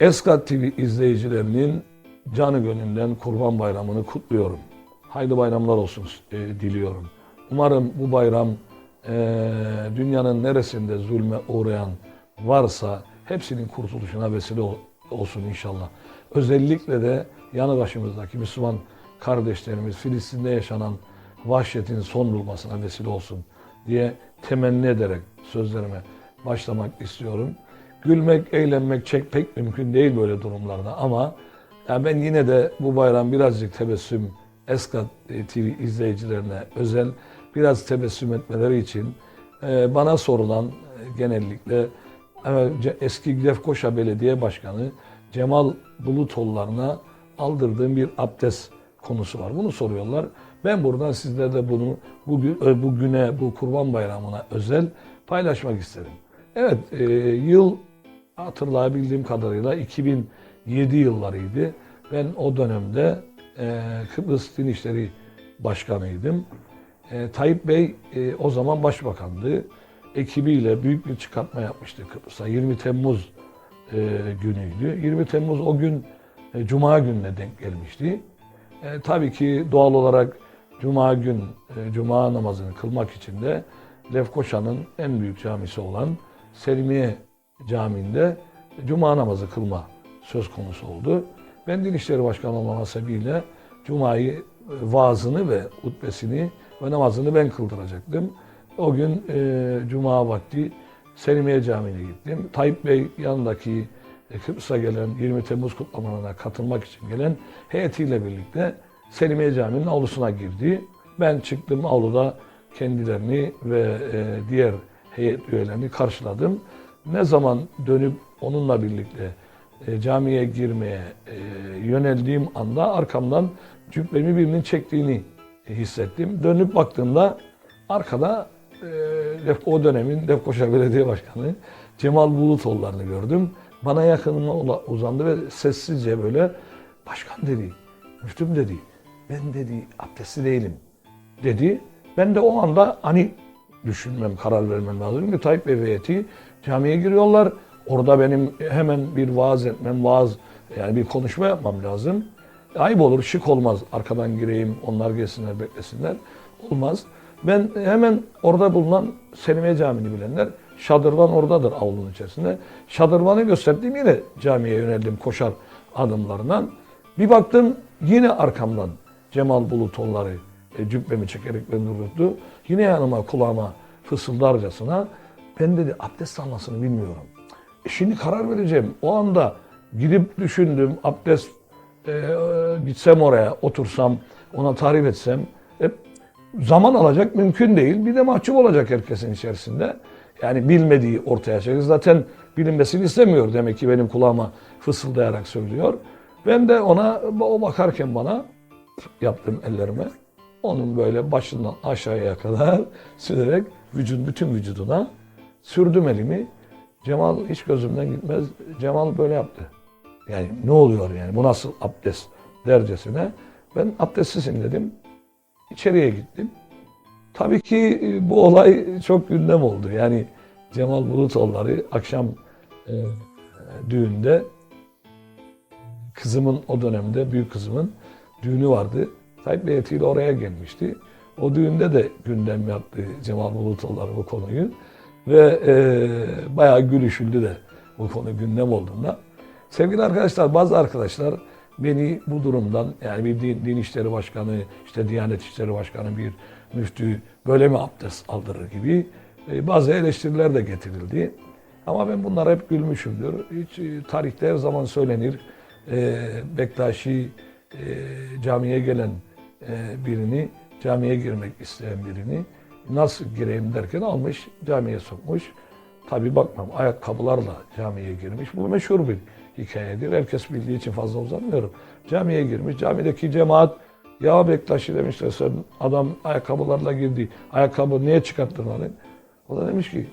Eskat TV izleyicilerinin canı gönülden Kurban Bayramı'nı kutluyorum. Hayırlı bayramlar olsun e, diliyorum. Umarım bu bayram e, dünyanın neresinde zulme uğrayan varsa hepsinin kurtuluşuna vesile ol- olsun inşallah. Özellikle de yanı başımızdaki Müslüman kardeşlerimiz Filistin'de yaşanan vahşetin son bulmasına vesile olsun diye temenni ederek sözlerime başlamak istiyorum. Gülmek, eğlenmek çek pek mümkün değil böyle durumlarda ama ya ben yine de bu bayram birazcık tebessüm Eskat e, TV izleyicilerine özel biraz tebessüm etmeleri için e, bana sorulan e, genellikle eski Lefkoşa Belediye Başkanı Cemal Bulutoğullarına aldırdığım bir abdest konusu var. Bunu soruyorlar. Ben buradan sizlerle bunu bugün bugüne bu Kurban Bayramı'na özel paylaşmak isterim. Evet, yıl hatırlayabildiğim kadarıyla 2007 yıllarıydı. Ben o dönemde e, Kıbrıs Din İşleri Başkanıydım. E, Tayyip Bey e, o zaman başbakandı. Ekibiyle büyük bir çıkartma yapmıştı Kıbrıs'a. 20 Temmuz e, günüydü. 20 Temmuz o gün Cuma gününe denk gelmişti. E, tabii ki doğal olarak Cuma gün e, Cuma namazını kılmak için de Lefkoşa'nın en büyük camisi olan Selimiye Camii'nde Cuma namazı kılma söz konusu oldu. Ben Din İşleri Başkanı olmama sebebiyle Cuma'yı e, vaazını ve hutbesini ve namazını ben kıldıracaktım. O gün e, Cuma vakti Selimiye Camii'ne gittim. Tayyip Bey yanındaki e, Kıbrıs'a gelen 20 Temmuz kutlamalarına katılmak için gelen heyetiyle birlikte Selimiye Camii'nin avlusuna girdi. Ben çıktım avluda kendilerini ve e, diğer heyet üyelerini karşıladım. Ne zaman dönüp onunla birlikte e, camiye girmeye e, yöneldiğim anda arkamdan cübbemi birinin çektiğini hissettim. Dönüp baktığımda arkada e, o dönemin Lefkoşa Belediye Başkanı Cemal Bulutoğulları'nı gördüm. Bana yakınına uzandı ve sessizce böyle başkan dedi, müftüm dedi, ben dedi abdestli değilim dedi. Ben de o anda hani düşünmem, karar vermem lazım ki Tayyip ve heyeti camiye giriyorlar. Orada benim hemen bir vaaz etmem, vaaz yani bir konuşma yapmam lazım. Ayıp olur, şık olmaz. Arkadan gireyim, onlar gelsinler, beklesinler. Olmaz. Ben hemen orada bulunan Selimiye Camii'ni bilenler, şadırvan oradadır avlunun içerisinde. Şadırvanı gösterdiğim yine camiye yöneldim koşar adımlarından. Bir baktım yine arkamdan Cemal Bulutoğulları e, cübbemi çekerek beni durdu. Yine yanıma kulağıma fısıldarcasına ben dedi abdest almasını bilmiyorum. E şimdi karar vereceğim. O anda gidip düşündüm abdest e, gitsem oraya otursam ona tarif etsem e, zaman alacak mümkün değil. Bir de mahcup olacak herkesin içerisinde. Yani bilmediği ortaya çıkacak. Zaten bilinmesini istemiyor demek ki benim kulağıma fısıldayarak söylüyor. Ben de ona o bakarken bana yaptım ellerime. Onun böyle başından aşağıya kadar sürerek vücut bütün vücuduna sürdüm elimi. Cemal hiç gözümden gitmez. Cemal böyle yaptı. Yani ne oluyor yani bu nasıl abdest dercesine. Ben abdestsizim dedim. İçeriye gittim. Tabii ki e, bu olay çok gündem oldu. Yani Cemal Bulutoğulları akşam e, düğünde kızımın o dönemde büyük kızımın düğünü vardı. Tayyip Bey heyetiyle oraya gelmişti. O düğünde de gündem yaptı Cemal Bulutoğulları bu konuyu. Ve e, bayağı gülüşüldü de bu konu gündem olduğunda. Sevgili arkadaşlar bazı arkadaşlar beni bu durumdan yani bir din, din işleri başkanı, işte Diyanet İşleri Başkanı bir müftü böyle mi abdest aldırır gibi e, bazı eleştiriler de getirildi. Ama ben bunlara hep gülmüşümdür. Hiç e, tarihte her zaman söylenir. E, Bektaşi e, camiye gelen e, birini, camiye girmek isteyen birini nasıl gireyim derken almış camiye sokmuş. Tabi bakmam ayakkabılarla camiye girmiş. Bu meşhur bir hikayedir. Herkes bildiği için fazla uzatmıyorum. Camiye girmiş. Camideki cemaat ya Bektaşi demişler sen adam ayakkabılarla girdi. Ayakkabı niye çıkarttın onu? O da demiş ki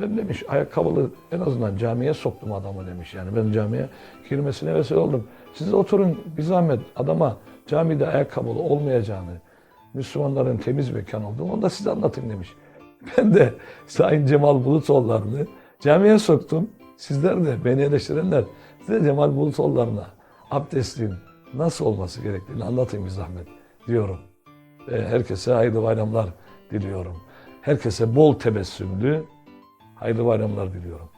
ben demiş ayakkabılı en azından camiye soktum adamı demiş. Yani ben camiye girmesine vesile oldum. Siz oturun bir zahmet adama camide ayakkabılı olmayacağını, Müslümanların temiz mekan olduğunu onu da size anlatayım demiş. Ben de Sayın Cemal Bulutoğulları'nı camiye soktum. Sizler de beni eleştirenler Size Cemal Bulutoğulları'na abdestin nasıl olması gerektiğini anlatayım bir zahmet diyorum. Herkese hayırlı bayramlar diliyorum. Herkese bol tebessümlü hayırlı bayramlar diliyorum.